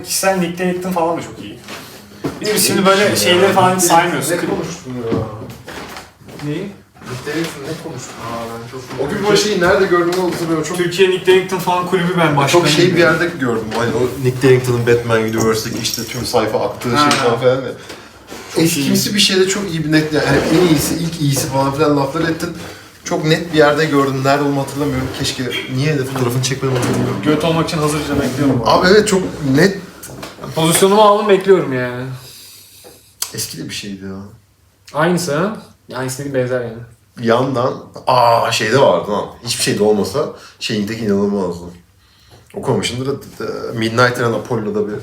Sana kişisel Nick David'in falan da çok iyi. Bir de biz şimdi böyle şeyleri falan hiç saymıyoruz. Ne konuştun ya? Neyi? Nick Davidson ne konuştun? Aa ben çok... O gün bu şeyi nerede gördüğümü hatırlıyorum. Çok Türkiye Nick David'in falan kulübü ben başkanıyım. çok şey bir yerde gördüm. Hani o Nick Darrington'ın Batman Universe'daki işte tüm sayfa aktığı Ha. şey falan filan. ya. Eski iyi. kimisi bir şeyde çok iyi bir net yani en iyisi, ilk iyisi falan filan laflar ettin. Çok net bir yerde gördüm. Nerede olduğumu hatırlamıyorum. Keşke niye de fotoğrafını çekmedim hatırlamıyorum. Göt olmak için hazırca bekliyorum. Abi evet çok net Pozisyonumu aldım bekliyorum yani. eski de bir şeydi ya. Aynısı ha? Aynısı değil benzer yani. yandan aa şeyde vardı lan. Hiçbir şeyde olmasa şeyindeki inanılmazdı. Okumamışımdır da da- Midnight Run Apollo'da bir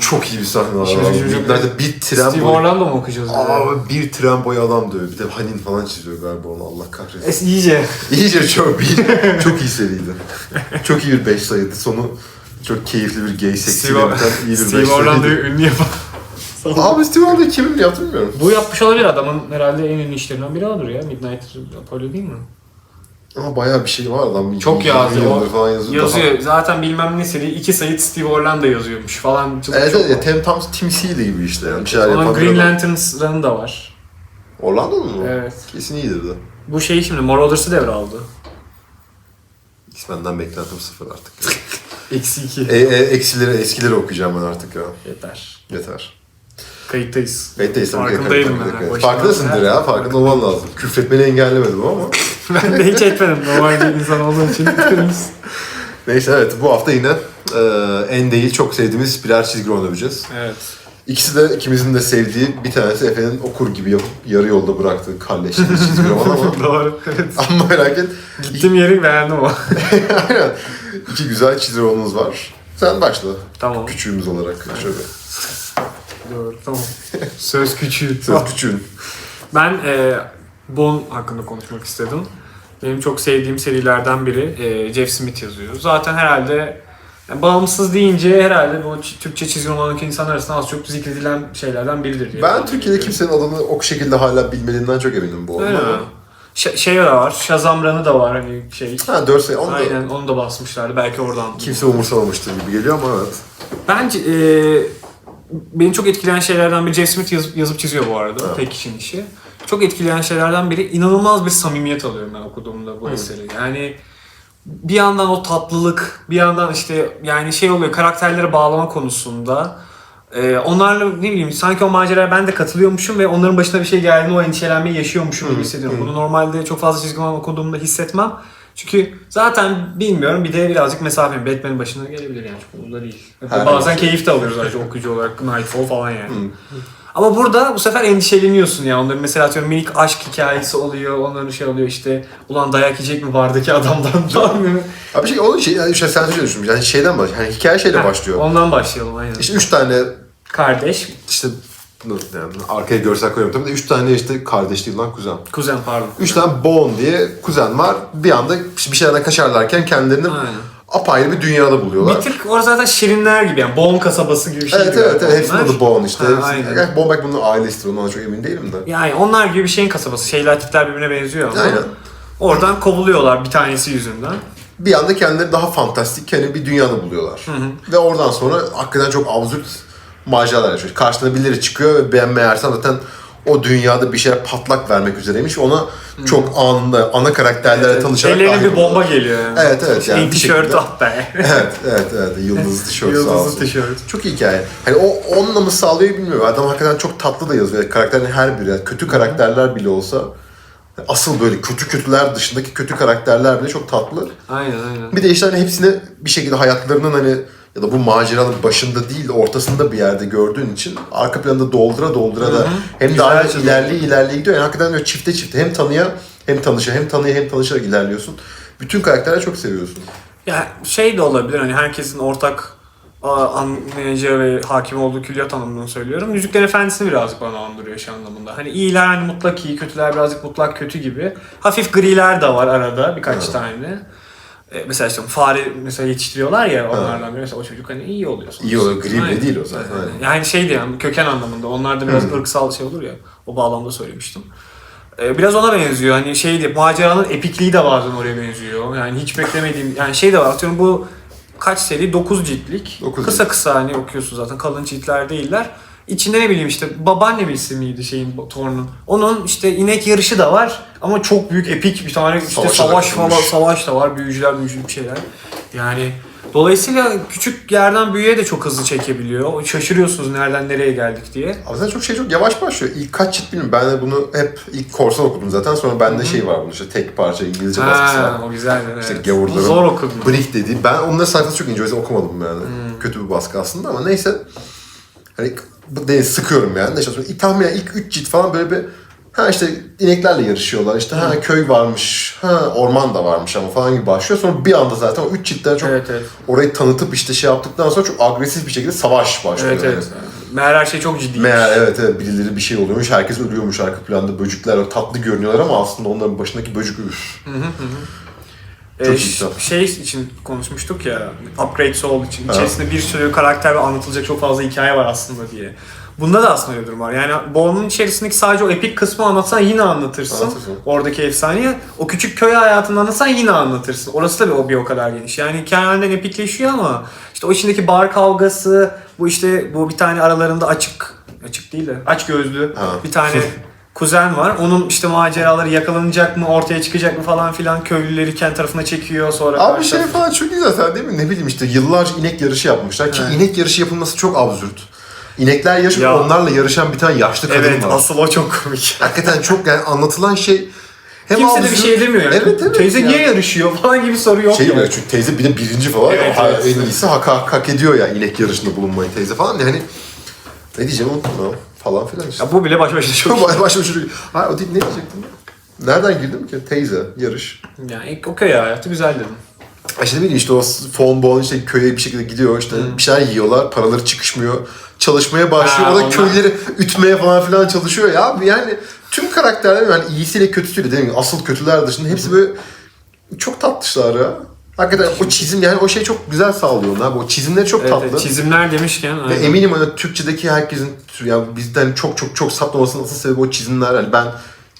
çok iyi bir sahne var. Abi. Midnight'ta bir tren Steve boyu. Orlando mu okuyacağız? böyle? Abi bir tren boyu adam dövüyor. Bir de Hanin falan çiziyor galiba onu Allah kahretsin. Es iyice. İyice çok bir çok iyi seriydi. Çok iyi bir 5 sayıydı. Sonu çok keyifli bir gay biten iyi bir 5 Steve Orlando'yu ünlü yapan. Abi Steve Orlando'yu kimin yaptı bilmiyorum. Bu yapmış olabilir adamın herhalde en ünlü işlerinden biri odur ya. Midnight Apollo değil mi? Ama bayağı bir şey var adam. Çok yazıyor. yıldır falan yazıyor. Yazıyor. Zaten bilmem ne seri iki sayı Steve Orlando yazıyormuş falan. Çok, Evet çok evet tam, tam Tim Seeley gibi işte yani bir şeyler Onun Green run'ı da var. Orlando mu? Evet. Kesin iyidir de. Bu şeyi şimdi Marauders'ı devraldı. X-Men'den beklentim sıfır artık. Eksi iki. e, e, eksileri, eskileri okuyacağım ben artık ya. Yeter. Yeter. Kayıttayız. Kayıttayız tabii. Farkındaydım ben. Başından Farkındasındır ya. Farkında olman lazım. Küfretmeni engellemedim ama. ben de hiç etmedim. Normal bir insan olduğum için. Temiz. Neyse evet bu hafta yine e, en değil çok sevdiğimiz birer çizgi roman öveceğiz. evet. İkisi de ikimizin de sevdiği bir tanesi Efe'nin okur gibi yapıp yarı yolda bıraktığı kalleşli çizgi roman ama Doğru. Evet. ama merak et. Gittiğim yeri beğendim ama. Aynen. İki güzel çizgi romanımız var. Sen başla. tamam. Küçüğümüz olarak. Şöyle. Doğru. Tamam. Söz küçüğü. Söz küçüğün. Ben e, Bon hakkında konuşmak istedim. Benim çok sevdiğim serilerden biri e, Jeff Smith yazıyor. Zaten herhalde yani bağımsız deyince herhalde bu Türkçe çizgi romanındaki insanlar arasında az çok zikredilen şeylerden biridir. diye Ben Türkiye'de kimsenin adını o şekilde hala bilmediğinden çok eminim bu? Ş- şey de var, Shazam Run'ı da var hani şey. Ha 4 sene. Onu da Aynen onu da basmışlardı belki oradan. kimse umursamamıştır gibi geliyor ama evet. Bence e, beni çok etkileyen şeylerden biri Jeff Smith yazıp, yazıp çiziyor bu arada. Evet. Tek kişinin işi. Çok etkileyen şeylerden biri inanılmaz bir samimiyet alıyorum ben okuduğumda bu eseri. Yani bir yandan o tatlılık, bir yandan işte yani şey oluyor karakterlere bağlama konusunda. e, onlarla ne bileyim sanki o maceraya ben de katılıyormuşum ve onların başına bir şey geldiğinde o endişelenmeyi yaşıyormuşum gibi hissediyorum. Bunu normalde çok fazla çizgi roman okuduğumda hissetmem. Çünkü zaten bilmiyorum bir de birazcık mesafem Batman'in başına gelebilir yani çok umurumda değil. Her Bazen şey. keyif de alıyoruz ayrıca okuyucu olarak Nightfall falan yani. Ama burada bu sefer endişeleniyorsun ya. Onların mesela atıyorum minik aşk hikayesi oluyor. Onların şey oluyor işte ulan dayak yiyecek mi vardaki adamdan falan. Abi şey onun şey, yani şey sen şöyle düşünmüş. Yani şeyden başlıyor. Yani hikaye şeyle başlıyor. Ondan başlayalım aynen. İşte 3 tane Kardeş, işte yani arkaya görsel koyuyorum tabii de 3 tane işte kardeş değil lan kuzen. kuzen pardon. 3 tane Bone diye kuzen var. Bir anda bir şeylerden kaçarlarken kendilerini Aynen. Apayrı bir dünyada buluyorlar. Bir tık orası zaten şirinler gibi yani. Bon kasabası gibi bir şey. Evet gibi evet, evet. hepsinin adı Bone işte. Ha, aynen. Gerçi Bone belki bunun ailesidir ondan çok emin değilim de. Yani onlar gibi bir şeyin kasabası. Şeyler tipler birbirine benziyor ama. Aynen. Oradan kovuluyorlar bir tanesi yüzünden. Bir anda kendileri daha fantastik hani bir dünyada buluyorlar. Ve oradan sonra hakikaten çok absürt maceralar yaşıyor. Karşına birileri çıkıyor ve meğersem zaten o dünyada bir şeye patlak vermek üzereymiş. Ona çok anında ana karakterlerle tanışarak Ellerine bir bomba geliyor yani. Evet, evet, yani tişört şekilde. ah be. evet, evet, evet. Yıldızlı tişört sağ Yıldızlı olsun. tişört. Çok iyi hikaye. Hani o onunla mı sağlıyor bilmiyorum. Adam hakikaten çok tatlı da yazıyor. Karakterin her biri. Kötü karakterler bile olsa asıl böyle kötü kötüler dışındaki kötü karakterler bile çok tatlı. Aynen aynen. Bir de işte hani hepsini bir şekilde hayatlarının hani ya da bu maceranın başında değil de ortasında bir yerde gördüğün için arka planda doldura doldura da hem daha ilerleye ilerleye gidiyor. Yani hakikaten böyle çifte çifte hem tanıya hem tanışa hem tanıya hem tanışarak ilerliyorsun. Bütün karakterleri çok seviyorsun. Ya şey de olabilir hani herkesin ortak anlayacağı ve hakim olduğu külliyat anlamında söylüyorum. Yüzüklerin Efendisi'ni birazcık bana andırıyor şey anlamında. Hani iyiler hani mutlak iyi, kötüler birazcık mutlak kötü gibi. Hafif griler de var arada birkaç tane. E, mesela işte fare mesela yetiştiriyorlar ya onlardan biri. Mesela o çocuk hani iyi oluyor. sonuçta. İyi oluyor, gri bile Aynen. değil o zaten, Aynen. aynen. Yani şey de yani köken anlamında. Onlarda biraz ırksal şey olur ya. O bağlamda söylemiştim. E, Biraz ona benziyor. Hani şeydi, maceranın epikliği de bazen oraya benziyor. Yani hiç beklemediğim, yani şey de var. Atıyorum bu kaç seri? 9 ciltlik. Dokuz kısa cilt. kısa hani okuyorsun zaten kalın ciltler değiller. İçinde ne bileyim işte babaannemisi miydi şeyin Thor'un. Onun işte inek yarışı da var ama çok büyük epik bir tane işte Savaşa da savaş falan savaş da var. Büyücüler büyücü bir şeyler. Yani dolayısıyla küçük yerden büyüğe de çok hızlı çekebiliyor. Şaşırıyorsunuz nereden nereye geldik diye. Ama zaten çok şey çok yavaş başlıyor. İlk kaç cilt bilmiyorum. Ben de bunu hep ilk korsan okudum zaten. Sonra bende şey var bunun işte tek parça İngilizce baskısı var. O güzel. Evet. İşte gavurların Zor okudum. Brick dediği. Ben onların sayfası çok ince o yüzden okumadım yani. Kötü bir baskı aslında ama neyse. Hani değil sıkıyorum yani. Neyse sonra tahminen ilk 3 cilt falan böyle bir ha işte ineklerle yarışıyorlar. İşte ha köy varmış. Ha orman da varmış ama falan gibi başlıyor. Sonra bir anda zaten o 3 ciltten çok Evet evet. orayı tanıtıp işte şey yaptıktan sonra çok agresif bir şekilde savaş başlıyor. Evet yani. evet. Meğer her şey çok ciddi. Meğer evet evet birileri bir şey oluyormuş. Herkes ölüyormuş arka planda. Böcekler tatlı görünüyorlar ama aslında onların başındaki böcek üf. Ee, Çok iyi ş- kitap. şey için konuşmuştuk ya, Upgrade Soul için. Ha. İçerisinde bir sürü karakter ve anlatılacak çok fazla hikaye var aslında diye. Bunda da aslında öyle durum var. Yani Boğa'nın içerisindeki sadece o epik kısmı anlatsan yine anlatırsın. Anlatırsın. Oradaki efsaneyi. O küçük köy hayatını anlatsan yine anlatırsın. Orası da bir, o bir o kadar geniş. Yani hikayenden epikleşiyor ama işte o içindeki bar kavgası, bu işte bu bir tane aralarında açık, açık değil de aç gözlü Ha. bir tane kuzen var. Onun işte maceraları yakalanacak mı, ortaya çıkacak mı falan filan köylüleri kendi tarafına çekiyor sonra. Abi şey tarafı- falan çok iyi zaten değil mi? Ne bileyim işte yıllarca inek yarışı yapmışlar ki Evet. inek yarışı yapılması çok absürt. İnekler yarışıp Ya. onlarla yarışan bir tane yaşlı kadın Evet var. asıl o çok komik. Hakikaten çok yani anlatılan şey hem Kimse de bir şey demiyor. Yani. Evet evet. Teyze ya. niye yarışıyor falan gibi soru yok. Şey yok. böyle çünkü teyze bir de birinci falan. Evet, Ha, evet. En iyisi hak, hak, hak ediyor ya inek yarışında bulunmayı teyze falan. Yani ne diyeceğim unuttum ya. Falan filan işte. Ya bu bile baş başa çok Baş başa çocuk. Hayır o değil ne diyecektim? Nereden girdim ki? Teyze, yarış. Yani ilk o köy hayatı güzel dedim. İşte ne bileyim işte o fon bon işte köye bir şekilde gidiyor işte bir şeyler yiyorlar paraları çıkışmıyor çalışmaya başlıyor Ha, o da onlar- köyleri ütmeye falan filan çalışıyor ya yani tüm karakterler yani iyisiyle kötüsüyle değil mi asıl kötüler dışında hepsi böyle çok tatlışlar ya. Hakikaten o çizim yani o şey çok güzel sağlıyor abi. O çizimleri çok Evet, tatlı. evet, çizimler demişken. Ve aynen. eminim hani Türkçedeki herkesin yani bizden çok çok çok saptamasının asıl sebebi o çizimler. Yani ben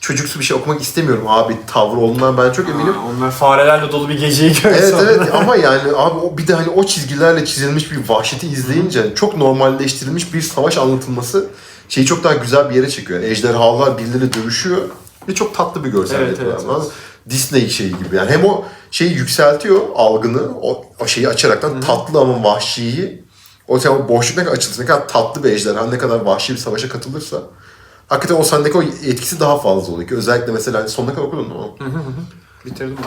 çocuksu bir şey okumak istemiyorum abi tavrı olduğundan ben çok eminim. Ha, onlar farelerle dolu bir geceyi gör Evet sonra. evet ama yani abi o bir de hani o çizgilerle çizilmiş bir vahşeti izleyince çok normalleştirilmiş bir savaş anlatılması şeyi çok daha güzel bir yere çekiyor. Yani ejderhalar birbirleriyle dövüşüyor ve çok tatlı bir görsel Evet, evet, Ama Disney şeyi gibi yani hem o şeyi yükseltiyor algını o, o şeyi açaraktan tatlı ama vahşiyi o, sen o boşluk ne kadar açılırsa ne kadar tatlı bir ejderha ne kadar vahşi bir savaşa katılırsa hakikaten o sendeki o etkisi daha fazla oluyor ki özellikle mesela hani sonuna kadar okudun mu? Bitirdim mi?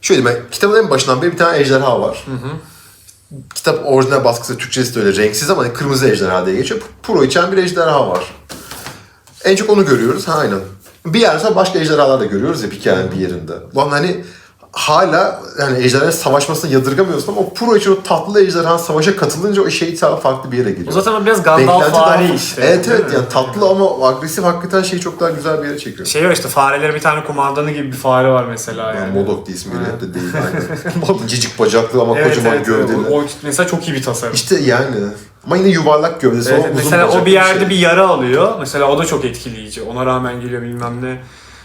Şöyle ben kitabın en başından beri bir tane ejderha var. Kitap orijinal baskısı Türkçesi de öyle renksiz ama hani kırmızı ejderha diye geçiyor. Pro içen bir ejderha var. En çok onu görüyoruz. Ha aynen. Bir yerde başka ejderhalar da görüyoruz ya hikayenin bir yerinde. Lan hani hala yani ejderha savaşmasını yadırgamıyorsun ama o pro için o tatlı ejderha savaşa katılınca o şey daha farklı bir yere geliyor. O zaten biraz Gandalf vari işte. Evet evet yani tatlı ama agresif hakikaten şeyi çok daha güzel bir yere çekiyor. Şey var işte farelere bir tane kumandanı gibi bir fare var mesela yani. Yani Modok diye ismi geliyor hep de değil aynen. İncecik bacaklı ama Evet, kocaman evet, gövdeli. O, o mesela çok iyi bir tasarım. İşte yani. Ama yine yuvarlak gövdesi Evet, uzun mesela o bir yerde şey. bir yara alıyor. Mesela o da çok etkileyici. Ona rağmen geliyor bilmem ne.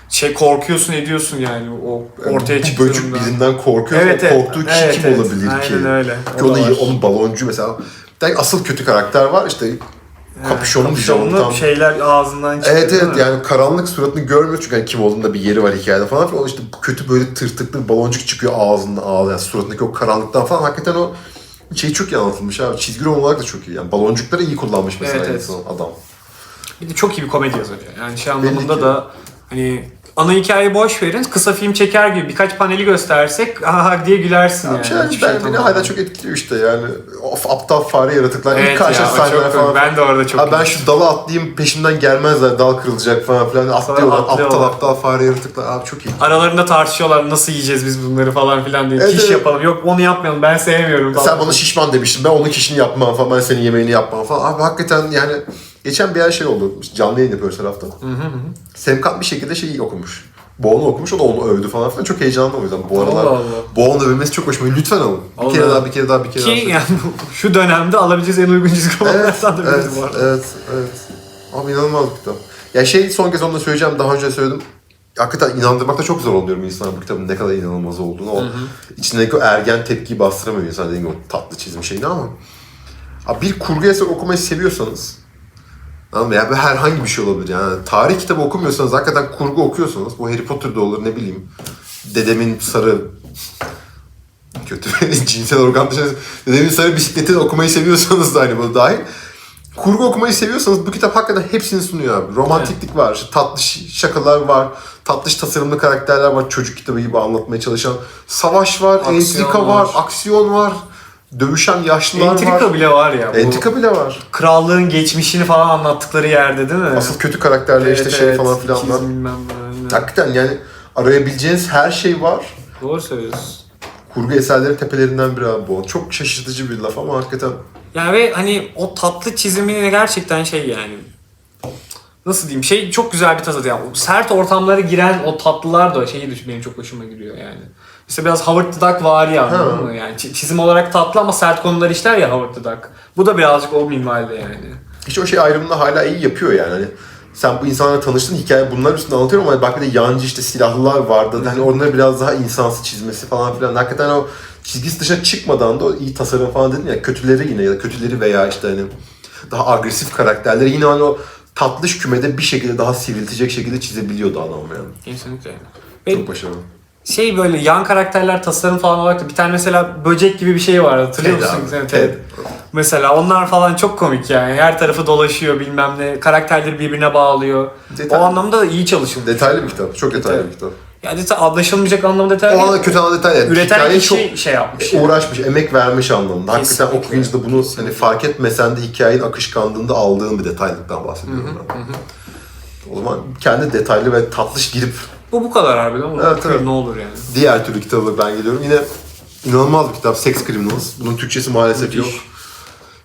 Şey korkuyorsun ediyorsun yani o ortaya Bu çıktığında. böcek birinden korkuyor. Evet, evet. korktuğu kişi Evet, kim evet. olabilir ki? Aynen öyle. Ki onu, onun baloncu mesela. Yani asıl kötü karakter var işte kapüşonlu Kapüşonlu jontan. şeyler ağzından çıkıyor. Evet evet yani karanlık suratını görmüyor çünkü hani kim olduğunda bir yeri var hikayede falan filan. O işte kötü böyle tırtıklı bir baloncuk çıkıyor ağzından ağzından yani suratındaki o karanlıktan falan. Hakikaten o şey çok iyi anlatılmış abi. Çizgi roman olarak da çok iyi. Yani baloncukları iyi kullanmış mesela Evet, evet. insan, adam. Bir de çok iyi bir komedi yazarı. Yani şey anlamında ki. da hani ana hikayeyi boş verin. Kısa film çeker gibi birkaç paneli göstersek aha diye gülersin Yani şey, ben, beni tamam. hala çok etkiliyor işte yani. Of aptal fare yaratıklar. Evet İlk karşı sahneler falan. Ben de orada çok Ha ben şu dala atlayayım peşimden gelmezler dal kırılacak falan filan atlıyorlar. Aptal atlıyorlar. aptal fare yaratıklar abi çok iyi. Aralarında tartışıyorlar nasıl yiyeceğiz biz bunları falan filan diye. Evet, Kiş evet. yapalım. Yok onu yapmayalım ben sevmiyorum falan. Sen bana şişman demiştin ben onun kişini yapmam falan ben senin yemeğini yapmam falan. Abi hakikaten yani geçen bir şey oldu. Canlı yayın yapıyoruz her hafta. Semkat bir şekilde şeyi okumuş. Boğan'ı okumuş o da onu övdü falan filan. Çok heyecanlı o yüzden. Bu aralar Allah Allah. Boğan övülmesi çok hoşuma gidiyor. Lütfen alın. Bir Allah. kere daha bir kere daha bir kere daha. Ki yani şu dönemde alabileceğiz en uygun çizgi Evet, da evet, birisi bu arada. evet, evet. Abi inanılmaz bir kitap. Ya şey son kez onu da söyleyeceğim. Daha önce söyledim. hakikaten inandırmakta çok zor oluyorum insana bu kitabın ne kadar inanılmaz olduğunu. O içindeki o ergen tepkiyi bastıramıyor insan dediğim gibi o tatlı çizim şeyini ama Abi bir kurgu eser okumayı seviyorsanız Anladın mı? Yani herhangi bir şey olabilir yani. Tarih kitabı okumuyorsanız, hakikaten kurgu okuyorsanız, bu Harry Potter'da olur ne bileyim, dedemin sarı kötü cinsel organ dışında dedemin sarı bisikletini okumayı seviyorsanız da hani bu dahil. Kurgu okumayı seviyorsanız bu kitap hakikaten hepsini sunuyor abi. Romantiklik var, tatlı şakalar var, tatlış tasarımlı karakterler var, çocuk kitabı gibi anlatmaya çalışan. Savaş var, entrika var, var. aksiyon var, dövüşen yaşlılar var. Entrika bile var ya. Bu Entrika bile var. krallığın geçmişini falan anlattıkları yerde değil mi? Asıl kötü karakterler işte şey falan filan. var. bilmem ne, aynen. Hakikaten yani arayabileceğiniz her şey var. Doğru söylüyorsun. Kurgu eserlerin tepelerinden biri abi bu. Çok şaşırtıcı bir laf ama hakikaten Yani ve hani o tatlı çizimini gerçekten şey yani nasıl diyeyim şey çok güzel bir tadı yani sert ortamlara giren o tatlılar da şeyi düş benim çok hoşuma gidiyor yani. İşte biraz Howard the Duck var ya mı? Yani çi- çizim olarak tatlı ama sert konular işler ya Howard the Duck. Bu da birazcık o minvalde yani. hiç o şey ayrımını hala iyi yapıyor yani. Hani sen bu insanlarla tanıştın hikaye bunlar üstüne anlatıyorum ama bak bir de yancı işte silahlılar vardı. Hani onları biraz daha insansı çizmesi falan filan. Hakikaten o çizgisi dışına çıkmadan da o iyi tasarım falan dedin ya kötüleri yine ya da kötüleri veya işte hani daha agresif karakterleri yine hani o tatlış kümede bir şekilde daha sivriltecek şekilde çizebiliyordu adam yani. Kesinlikle. Ve Çok başarılı. şey böyle yan karakterler tasarım falan olarak da bir tane mesela böcek gibi bir şey var hatırlıyor Ted musun? abi, Evet, Ted. Mesela onlar falan çok komik yani. Her tarafı dolaşıyor bilmem ne. Karakterleri birbirine bağlıyor. Detay- O anlamda da iyi çalışılmış. Detaylı bir kitap. Çok detaylı Evet. bir kitap. Yani anlaşılmayacak anlamda detay O değil. anda kötü anlamda detay yani. Üreten Hikaye kişi çok şey yapmış. uğraşmış, emek vermiş anlamında. Hakikaten Kesinlikle. okuyunca da bunu hani fark etmesen de hikayenin akışkanlığında aldığın bir detaylıktan bahsediyorum ben. O zaman kendi detaylı ve tatlış girip Bu bu kadar harbiden ama Evet, evet. ne olur yani. diğer türlü kitabı ben geliyorum. Yine inanılmaz bir kitap. Sex Criminals. Bunun Türkçesi maalesef yok.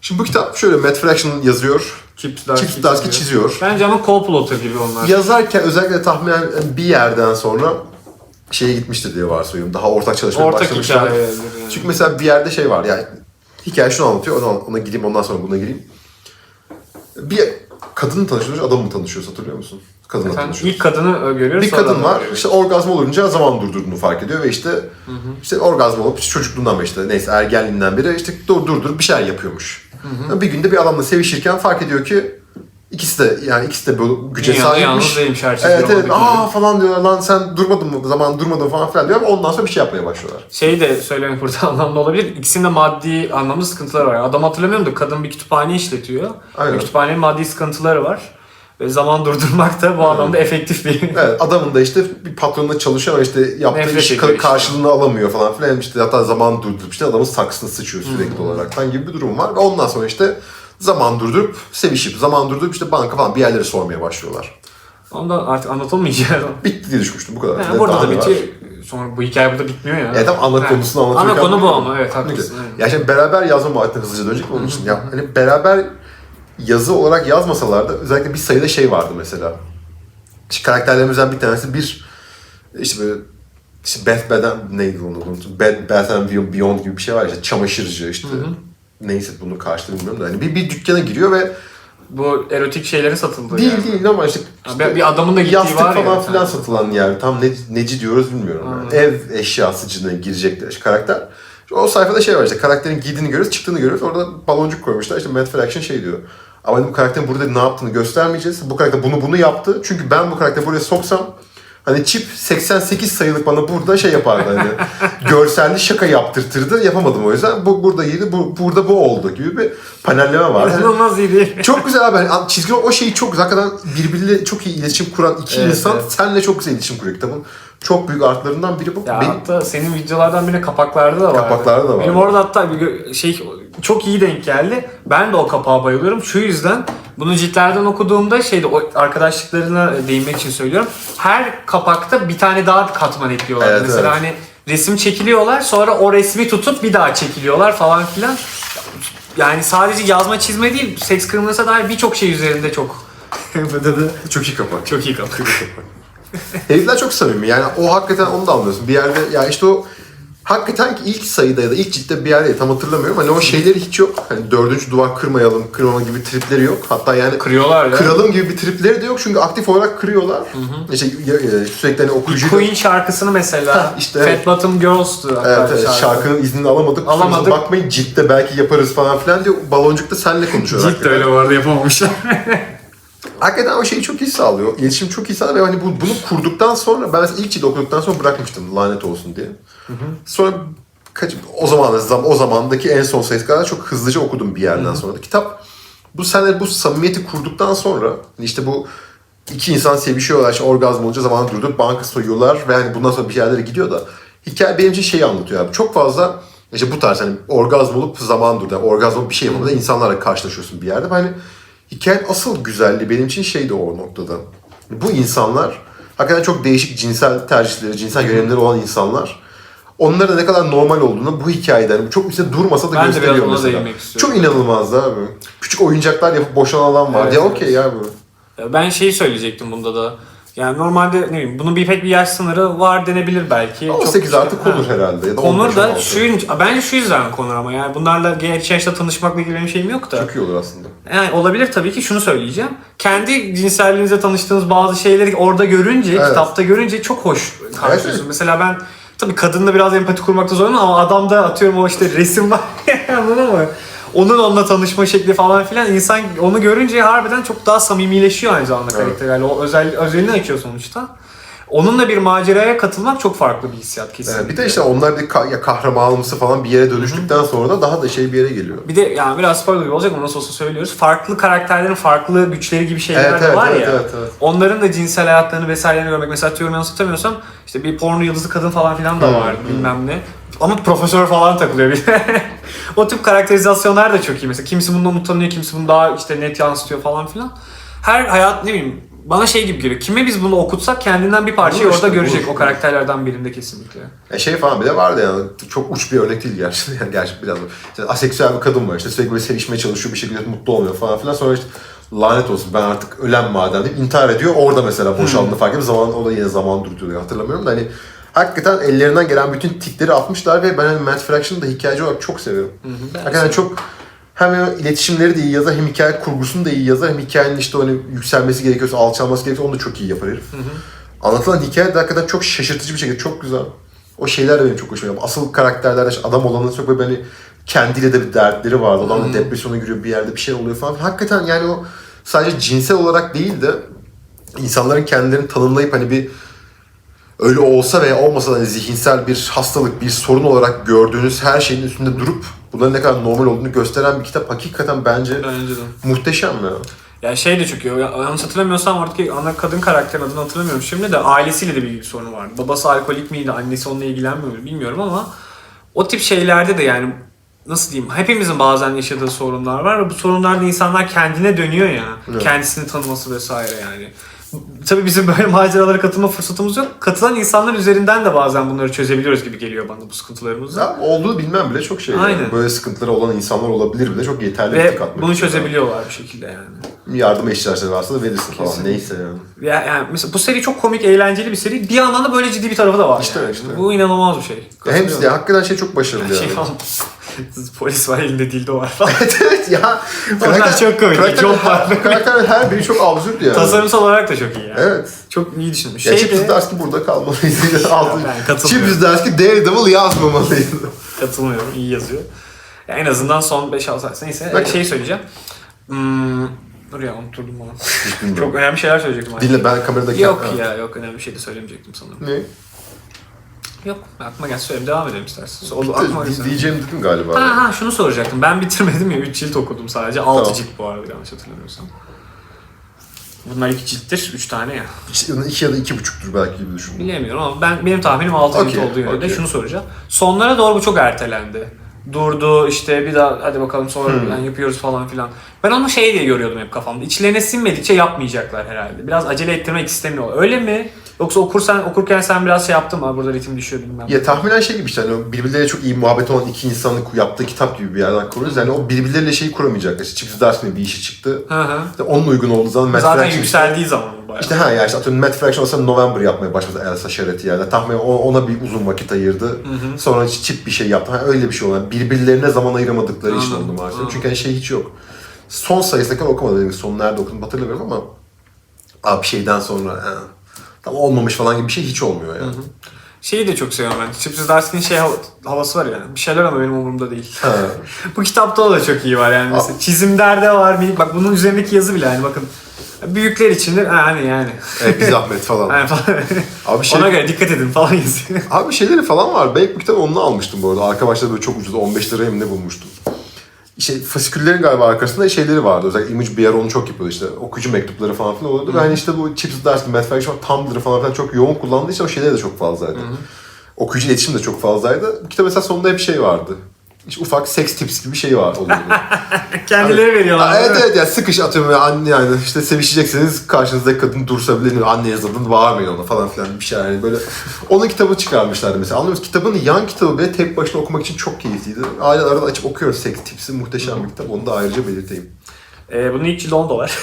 Şimdi bu kitap şöyle Matt Fraction yazıyor. Chip Zdarsky çiziyor. Bence ama co-plotter gibi onlar. Yazarken özellikle tahminen bir yerden sonra şeye gitmiştir diye varsayıyorum. Daha ortak çalışmaya Ortak başlamışlar. hikayeler yani. Çünkü mesela bir yerde şey var yani hikaye şunu anlatıyor ona, ona gireyim ondan sonra buna gireyim. Bir kadın tanışıyor, adam mı tanışıyor hatırlıyor musun? Kadınla Efendim, tanışıyor. ilk kadını görüyoruz. Bir sonra kadın adamı var görüyoruz. işte orgazm olunca zaman durdurduğunu fark ediyor ve işte işte orgazm olup işte çocukluğundan beri işte neyse ergenliğinden beri işte dur dur dur bir şeyler yapıyormuş. Bir günde bir adamla sevişirken fark ediyor ki ikisi de yani ikisi de böyle güce Dünyada sahipmiş. yalnız değilmiş her şey. Evet evet aa falan diyorlar lan sen durmadın mı zaman durmadın falan filan diyor ondan sonra bir şey yapmaya başlıyorlar. Şey de söylemek burada anlamda olabilir. İkisinde maddi anlamda sıkıntıları var. Adam hatırlamıyorum da kadın bir kütüphane işletiyor. Aynen. Ve kütüphanenin maddi sıkıntıları var. Ve zaman durdurmak da bu anlamda efektif bir Evet adamın da işte bir patronla çalışıyor ama işte yaptığı Nefret iş işte. karşılığını alamıyor falan filan. İşte hatta zaman durdurup işte adamın saksını sıçıyor sürekli Hmm. olaraktan gibi bir durum var. Ve ondan sonra işte zaman durdurup sevişip zaman durdurup işte banka falan bir yerleri sormaya başlıyorlar. Onda artık anlatılmayacak. Bitti diye düşmüştüm bu kadar. Yani Ne burada da bitiyor. Sonra bu hikaye burada bitmiyor ya. Ya tam ana Ha. konusunu anlatırken. Ana konu bu ama evet haklısın. Aynen. Ya şimdi beraber yazma muhabbetine hızlıca dönecek onun için? Ya hani beraber yazı olarak yazmasalar da özellikle bir sayıda şey vardı mesela. İşte karakterlerimizden bir tanesi bir işte böyle işte Beth Beden neydi onu unuttum. Beth, Bath and Beyond gibi bir şey var işte çamaşırcı işte. Neyse bunun karşılığı bilmiyorum da hani bir, bir dükkana giriyor ve Bu erotik şeyleri satıldı değil yani. değil ama işte, Ha, bir- bir adamın da gittiği yastık var falan filan satılan yer. Tam ne, neci diyoruz bilmiyorum. yani. Anladım. Ev eşyasıcına girecekler işte karakter. O sayfada şey var işte karakterin giydiğini görüyoruz, çıktığını görüyoruz. Orada baloncuk koymuşlar. İşte Matt Fraction şey diyor. Ama bu karakterin burada ne yaptığını göstermeyeceğiz. Bu karakter bunu bunu yaptı. Çünkü ben bu karakteri buraya soksam Hani çip 88 sayılık bana burada şey yapardı hani görselli şaka yaptırtırdı yapamadım o yüzden bu burada iyiydi bu, burada bu oldu gibi bir panelleme var. İnanılmaz iyi değil. çok güzel abi. Hani çizgi o şeyi çok güzel. Hakikaten birbiriyle çok iyi iletişim kuran iki Evet, insan evet. seninle çok güzel iletişim kuruyor kitabın. Çok büyük artılarından biri bu. Ya Benim, hatta senin videolardan birine kapaklarda da var. Kapaklarda da var. Benim orada hatta bir şey çok iyi denk geldi. Ben de o kapağa bayılıyorum. Şu yüzden bunu ciltlerden okuduğumda şeyde o arkadaşlıklarına değinmek için söylüyorum. Her kapakta bir tane daha katman ekliyorlar. Evet, Mesela evet. hani resim çekiliyorlar sonra o resmi tutup bir daha çekiliyorlar falan filan. Yani sadece yazma çizme değil, seks kırmızısa dair birçok şey üzerinde çok çok iyi kapak. çok iyi kapak. Herifler çok samimi. Yani o hakikaten onu da anlıyorsun. Bir yerde ya işte o Hakikaten ki ilk sayıda ya da ilk ciltte bir yerde tam hatırlamıyorum. Hani o şeyleri hiç yok. Hani dördüncü duvar kırmayalım, kırmama gibi tripleri yok. Hatta yani Kırıyorlar ya. kıralım gibi bir tripleri de yok çünkü aktif olarak kırıyorlar. İşte ya- ya- sürekli hani okuyucu Queen şarkısını mesela Heh, işte evet. Fat Bottom Girls'tu. hatta Evet, evet, şarkı. şarkının iznini alamadık. Alamadık. Alamadık. Bakmayın ciltte belki yaparız falan filan diyor. Baloncukta seninle konuşuyor. Cilt de öyle vardı yapamamışlar. Hakikaten o şeyi çok iyi sağlıyor. İletişim çok iyi sağlıyor ve hani bu, bunu kurduktan sonra ben mesela ilk cildi okuduktan sonra bırakmıştım lanet olsun diye. Sonra kaç, o zaman zam, o zamandaki en son sayısı kadar çok hızlıca okudum bir yerden sonra da. Kitap bu senle bu samimiyeti kurduktan sonra hani işte bu iki insan sevişiyorlar işte orgazm olunca zamanı durdurup banka soyuyorlar ve hani bundan sonra bir yerlere gidiyor da hikaye benim için şeyi anlatıyor abi. Çok fazla işte bu tarz hani orgazm olup zaman durdu. Yani orgazm olup bir şey yapıp da insanlarla karşılaşıyorsun bir yerde. Hani hikayenin asıl güzelliği benim için şeydi o noktada. Bu insanlar hakikaten çok değişik cinsel tercihleri, cinsel yönelimleri olan insanlar. Onların da ne kadar normal olduğunu bu hikayeden yani çok üstte durmasa da Ben de biraz gösteriyor ona mesela. Çok inanılmazdı abi. Küçük oyuncaklar yapıp boşanan adam var. Evet, ya evet. okey ya bu. ben şeyi söyleyecektim bunda da. Yani normalde ne bileyim bunun bir pek bir yaş sınırı var denebilir belki. Çok 18 şey- artı konur Ha. herhalde. Ya da Konur 15, da 16. şu bence şu yüzden konur ama yani bunlarla genç yaşta tanışmakla ilgili benim şeyim yok da. Çok iyi olur aslında. Yani olabilir tabii ki şunu söyleyeceğim. Kendi cinselliğinizle tanıştığınız bazı şeyleri orada görünce, Evet. kitapta görünce çok hoş karşılıyorsun. Evet. Mesela ben tabii kadınla biraz empati kurmakta zorlanıyorum ama adamda atıyorum o işte resim var anladın mı? Onun onunla tanışma şekli falan filan insan onu görünce harbiden çok daha samimileşiyor aynı zamanda Evet. karakter. Yani o özel özelliğini açıyor sonuçta. Onunla bir maceraya katılmak çok farklı bir hissiyat kesinlikle. Ee, bir de işte onlar bir ka- ya kahramanımsı falan bir yere dönüştükten sonra da daha da şey bir yere geliyor. Bir de yani biraz spoiler olacak ama nasıl olsa söylüyoruz. Farklı karakterlerin farklı güçleri gibi şeyler Evet, de evet, var evet, ya. evet, evet. Onların da cinsel hayatlarını vesairelerini görmek. Mesela atıyorum yanlış hatırlamıyorsam işte bir porno yıldızı kadın falan filan da Hı, vardı bilmem ne. Ama profesör falan takılıyor bir de. o tip karakterizasyonlar da çok iyi. Mesela kimisi bundan utanıyor, kimisi bunu daha işte net yansıtıyor falan filan. Her hayat ne bileyim bana şey gibi geliyor. Kime biz bunu okutsak kendinden bir parçayı Olur orada işte, görecek olur. o karakterlerden birinde kesinlikle. Ya şey falan bile vardı yani çok uç bir örnek değil gerçekten yani gerçek biraz. İşte aseksüel bir kadın var işte sürekli böyle sevişmeye çalışıyor bir şekilde mutlu olmuyor falan filan sonra işte lanet olsun ben artık ölen madem deyip intihar ediyor. Orada mesela boşaldığını fark edip zaman o da yine zaman duruyor hatırlamıyorum da hani hakikaten ellerinden gelen bütün tikleri atmışlar ve ben hani Matt Fraction'ı da hikayeci olarak çok seviyorum. Hakikaten çok hem iletişimleri de iyi yazar hem hikaye kurgusunu da iyi yazar hem hikayenin işte hani yükselmesi gerekiyorsa alçalması gerekiyorsa onu da çok iyi yapar herif. Anlatılan hikaye de hakikaten çok şaşırtıcı bir şekilde çok güzel. O şeyler de benim çok hoşuma gidiyor. Asıl karakterler işte adam olanın çok böyle hani kendiyle de bir dertleri vardı. Adam da depresyona giriyor bir yerde bir şey oluyor falan. Hakikaten yani o sadece cinsel olarak değil de insanların kendilerini tanımlayıp hani bir öyle olsa veya olmasa da hani zihinsel bir hastalık, bir sorun olarak gördüğünüz her şeyin üstünde durup bunların ne kadar normal olduğunu gösteren bir kitap hakikaten bence Bence de. muhteşem ya. Ya şey de çünkü ya- yanlış hatırlamıyorsam oradaki ana kadın karakterin adını hatırlamıyorum şimdi de ailesiyle de bir sorunu vardı. Babası alkolik miydi, annesi onunla ilgilenmiyor muydu bilmiyorum ama o tip şeylerde de yani nasıl diyeyim hepimizin bazen yaşadığı sorunlar var ve bu sorunlarda insanlar kendine dönüyor ya. Evet. Kendisini tanıması vesaire yani. Tabii bizim böyle maceralara katılma fırsatımız yok. Katılan insanlar üzerinden de bazen bunları çözebiliyoruz gibi geliyor bana bu sıkıntılarımızı. Ya olduğunu bilmem bile çok şey. yani. Aynen. Böyle sıkıntıları olan insanlar olabilir bile çok yeterli bir Ve tık atmak bunu çözebiliyorlar bir şekilde yani. Yardıma ihtiyaçları varsa da verirsin falan Kesinlikle. neyse yani. Ya, yani mesela bu seri çok komik, eğlenceli bir seri. Bir yandan da böyle ciddi bir tarafı da var. İşte yani. işte. Bu inanılmaz bir şey. Hem ya, hakikaten şey çok başarılı şey yani. falan. Polis var elinde dildo var falan. evet evet ya. Onlar çok komik. Karakter, Çok var. her, karakterlerin her biri çok absürt yani. Tasarımsal olarak da çok iyi yani. Evet. Çok iyi düşünmüş. Ya Şey Chip de Zdarsky burada kalmalıydı. Altı. ben katılmıyorum. Chip Zdarsky Daredevil yazmamalıydı. katılmıyorum. iyi yazıyor. Ya en azından son 5-6 saat. Neyse Bakın. şey söyleyeceğim. Hmm, dur ya bana. bilmiyorum. çok önemli şeyler söyleyecektim. Dinle ben kameradaki... Yok Ha. ya yok önemli bir şey de söylemeyecektim sanırım. Ne? Yok aklıma gel söyleyeyim devam edelim istersen. O, Bitti, aklıma di- gelsin. diyeceğim dedim galiba. Ha ha şunu soracaktım. Ben bitirmedim ya 3 cilt okudum sadece. 6 Tamam. cilt bu arada yanlış hatırlamıyorsam. Bunlar 2 cilttir, 3 tane ya. İşte iki ya da iki buçuktur belki gibi düşün. Bilemiyorum ama ben benim tahminim 6 cilt Okey, olduğu yönünde. okey. Şunu soracağım. Sonlara doğru bu çok ertelendi. Durdu işte bir daha hadi bakalım sonra Hmm. yani yapıyoruz falan filan. Ben onu şey diye görüyordum hep kafamda. İçlerine sinmedikçe yapmayacaklar herhalde. Biraz acele ettirmek istemiyorlar. Öyle mi? Yoksa okursan okurken sen biraz şey yaptın mı? Burada ritim düşüyor bilmem. Ya tahminen şey gibi işte hani birbirleriyle çok iyi muhabbet olan iki insanın yaptığı kitap gibi bir yerden kuruyoruz. Yani o birbirleriyle şeyi kuramayacaklar. İşte Chip Zdarsky'nin bir işi çıktı. Hı hı. İşte onun uygun olduğu zaman Zaten Fraction işte- yükseldiği zaman. Bayağı. İşte ha ya işte atıyorum Matt Fraction olsa November yapmaya başladı Elsa Şereti yani. Tahminen o- ona bir uzun vakit ayırdı. Sonra çip bir şey yaptı. Ha, öyle bir şey olan. Birbirlerine zaman ayıramadıkları için Anladım, oldu maalesef. anladım. Çünkü hani şey hiç yok. Son sayısındaki okumadım. Dediğim gibi Son nerede okudum hatırlamıyorum ama abi şeyden sonra he, tam olmamış falan gibi bir şey hiç olmuyor yani. Şeyi de çok seviyorum ben. Chipsiz Darsky'nin şey hav- havası var yani. Bir şeyler ama benim umurumda değil. Bu kitapta o da çok iyi var yani. Mesela çizimlerde var. minik- Bak bunun üzerindeki yazı bile yani bakın. Büyükler içindir. Ha, hani yani. Evet, bir zahmet falan. Yani falan. Abi şey, Ona göre dikkat edin falan yazıyor. abi şeyleri falan var. Kitabı onunla almıştım bu arada. Arka başta böyle çok ucuz 15 liraya mı ne bulmuştum. İşte fasiküllerin galiba arkasında şeyleri vardı. Özellikle Image bir ara onu çok yapıyordu işte. Okuyucu mektupları falan filan oluyordu. Ve hani işte bu Chips Darsky, Matt Fraction, Tumblr falan filan çok yoğun kullandığı için o şeyler de çok fazlaydı. Okuyucu iletişim de çok fazlaydı. Bu kitap mesela sonunda hep şey vardı. İşte ufak seks tips gibi bir şey var oluyordu. Kendileri veriyorlar. Ha, evet evet ya sıkış atıyorum ya anne yani işte sevişecekseniz karşınızdaki kadın dursa bile anneniz adını bağırmayın ona falan filan bir şey yani böyle. Onun kitabı çıkarmışlardı mesela anlıyor musun? Kitabın yan kitabı bile tek başına okumak için çok keyifliydi. Aile arada açıp okuyoruz Sex Tips'i muhteşem bir kitap onu da ayrıca belirteyim. Ee, bunun ilk cildi 10 dolar.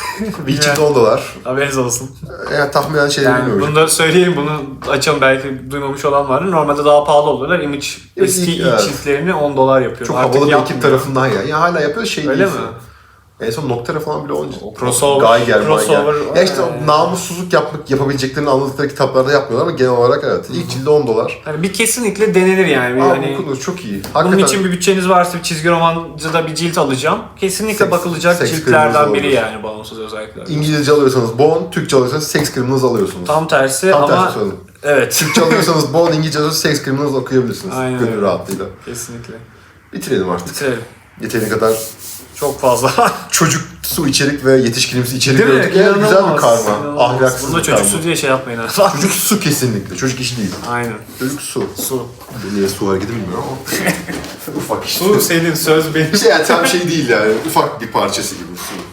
Bir cilt 10 dolar. Haberiniz olsun. Yani tahminen şeyleri Yani bilmiyorum. bunu da söyleyeyim, bunu açalım belki duymamış olan vardır. Normalde daha pahalı oluyorlar. Image eski ilk- evet. çiftlerini 10 dolar yapıyor. Çok Artık havalı bir ekip yapmıyor. tarafından ya. Ya hala yapıyor şey Öyle değil. mi? En son Noctera falan bile onca. O crossover- Geiger, crossover Geiger. Ya işte o namussuzluk yapmak, yapabileceklerini anladıkları kitaplarda yapmıyorlar ama genel olarak evet. İlk cildi 10 dolar. Yani bir kesinlikle denenir yani. Bir Aa, hani okunur çok iyi. bunun Hakikaten için bir bütçeniz varsa bir çizgi romancıda bir cilt alacağım. Kesinlikle Seks- bakılacak seks ciltlerden biri yani bağımsız özellikler. İngilizce alıyorsanız Bone, Türkçe alıyorsanız Sex Criminals alıyorsunuz. Tam tersi Tam ama tersi söyledim. evet. Türkçe alıyorsanız Bone, İngilizce alıyorsanız Sex Criminals okuyabilirsiniz. Aynen Gönül rahatlığıyla. kesinlikle. Bitirelim artık. Bitirelim. Yeteri kadar Çok fazla. çocuksu içerik ve yetişkinimsi içerik Değil mi? gördük. Yani güzel bir karma. inanılmaz. Ahlaksız Bunda bir karma. çocuk su diye şey yapmayın. ha. Çocuk su kesinlikle. Çocuk işi değil. Aynen. Çocuk su. Su. Niye su hareketi bilmiyorum ama. Ufak işte. Su senin söz benim. Şey yani tam şey değil yani. Ufak bir parçası gibi su.